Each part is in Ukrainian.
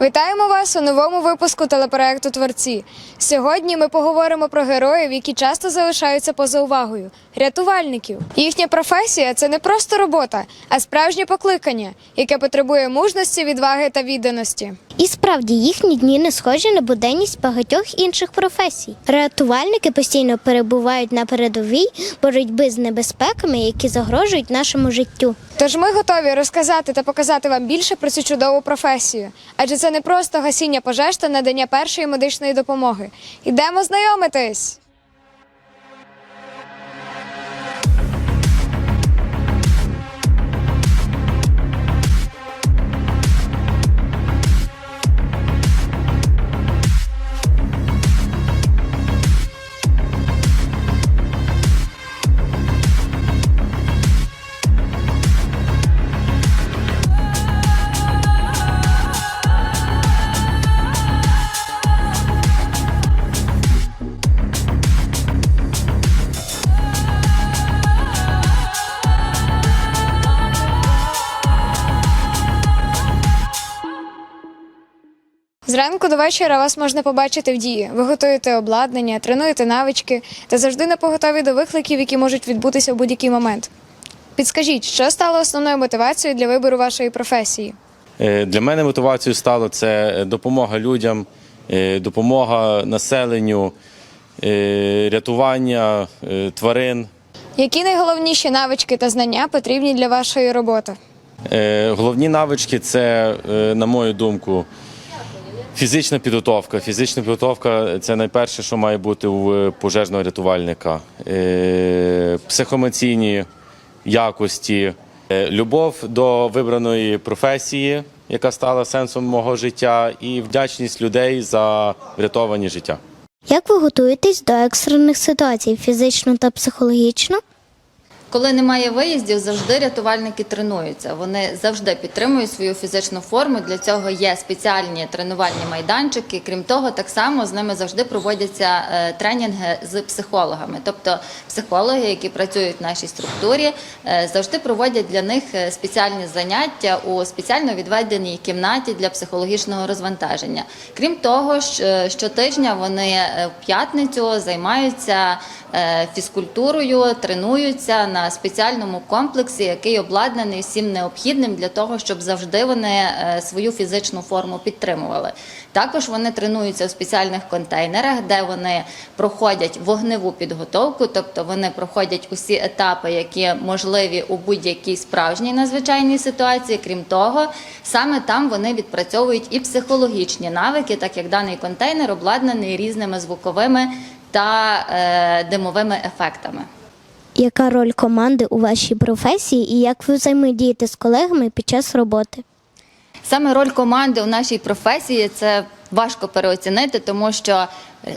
Вітаємо вас у новому випуску телепроекту Творці. Сьогодні ми поговоримо про героїв, які часто залишаються поза увагою рятувальників. Їхня професія це не просто робота, а справжнє покликання, яке потребує мужності, відваги та відданості. І справді їхні дні не схожі на буденність багатьох інших професій. Рятувальники постійно перебувають на передовій боротьби з небезпеками, які загрожують нашому життю. Тож ми готові розказати та показати вам більше про цю чудову професію, адже це не просто гасіння пожеж та надання першої медичної допомоги. Ідемо знайомитись. Зранку до вечора вас можна побачити в дії. Ви готуєте обладнання, тренуєте навички та завжди на поготові до викликів, які можуть відбутися в будь-який момент. Підскажіть, що стало основною мотивацією для вибору вашої професії? Е, Для мене мотивацією стало це допомога людям, е, допомога населенню, е, рятування тварин. Які найголовніші навички та знання потрібні для вашої роботи? Головні навички це, на мою думку, фізична підготовка. Фізична підготовка це найперше, що має бути у е, пожежного рятувальника. Е, Психоемоційні якості, е, любов до вибраної професії, яка стала сенсом мого життя, і вдячність людей за врятовані життя. Як ви готуєтесь до екстрених ситуацій фізично та психологічно? Коли немає виїздів, завжди рятувальники тренуються. Вони завжди підтримують свою фізичну форму. Для цього є спеціальні тренувальні майданчики. Крім того, так само з ними завжди проводяться е, тренінги з психологами. Тобто психологи, які працюють в нашій структурі, е, завжди проводять для них е, спеціальні заняття у спеціально відведеній кімнаті для психологічного розвантаження. Крім того, щотижня вони в п'ятницю займаються фізкультурою, тренуються на спеціальному комплексі, який обладнаний всім необхідним для того, щоб завжди вони е, свою фізичну форму підтримували. Також вони тренуються в спеціальних контейнерах, де вони проходять вогневу підготовку, тобто вони проходять усі етапи, які можливі у будь-якій справжній надзвичайній ситуації. Крім того, саме там вони відпрацьовують і психологічні навики, так як даний контейнер обладнаний різними звуковими та е, димовими ефектами. Яка роль команди у вашій професії і як ви взаємодієте з колегами під час роботи? Саме роль команди у нашій професії це важко переоцінити, тому що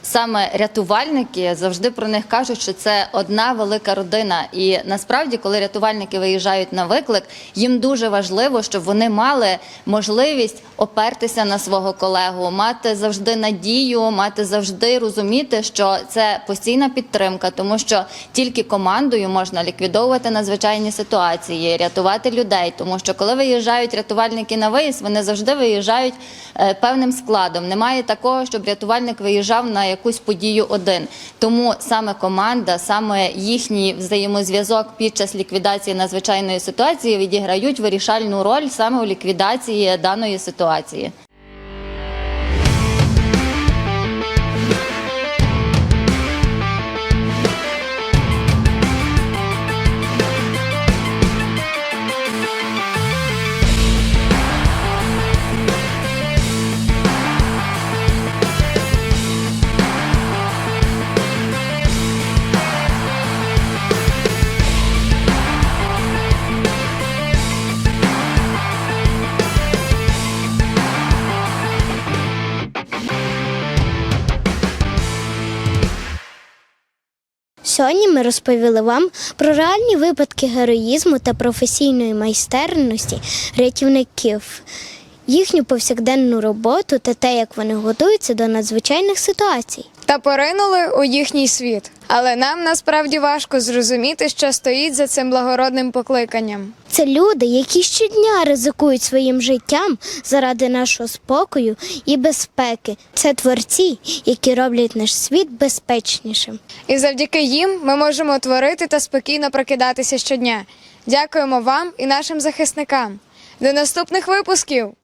саме рятувальники завжди про них кажуть, що це одна велика родина. І насправді, коли рятувальники виїжджають на виклик, їм дуже важливо, щоб вони мали можливість опертися на свого колегу, мати завжди надію, мати завжди розуміти, що це постійна підтримка, тому що тільки командою можна ліквідовувати надзвичайні ситуації, рятувати людей. Тому що коли виїжджають рятувальники на виїзд, вони завжди виїжджають е, певним складом. Немає такого, щоб рятувальник виїжджав на якусь подію один. Тому саме команда, саме їхній взаємозв'язок під час ліквідації надзвичайної ситуації відіграють вирішальну роль саме у ліквідації даної ситуації. Сьогодні ми розповіли вам про реальні випадки героїзму та професійної майстерності рятівників. Їхню повсякденну роботу та те, як вони готуються до надзвичайних ситуацій. Та поринули у їхній світ. Але нам насправді важко зрозуміти, що стоїть за цим благородним покликанням. Це люди, які щодня ризикують своїм життям заради нашого спокою і безпеки. Це творці, які роблять наш світ безпечнішим. І завдяки їм ми можемо творити та спокійно прокидатися щодня. Дякуємо вам і нашим захисникам. До наступних випусків!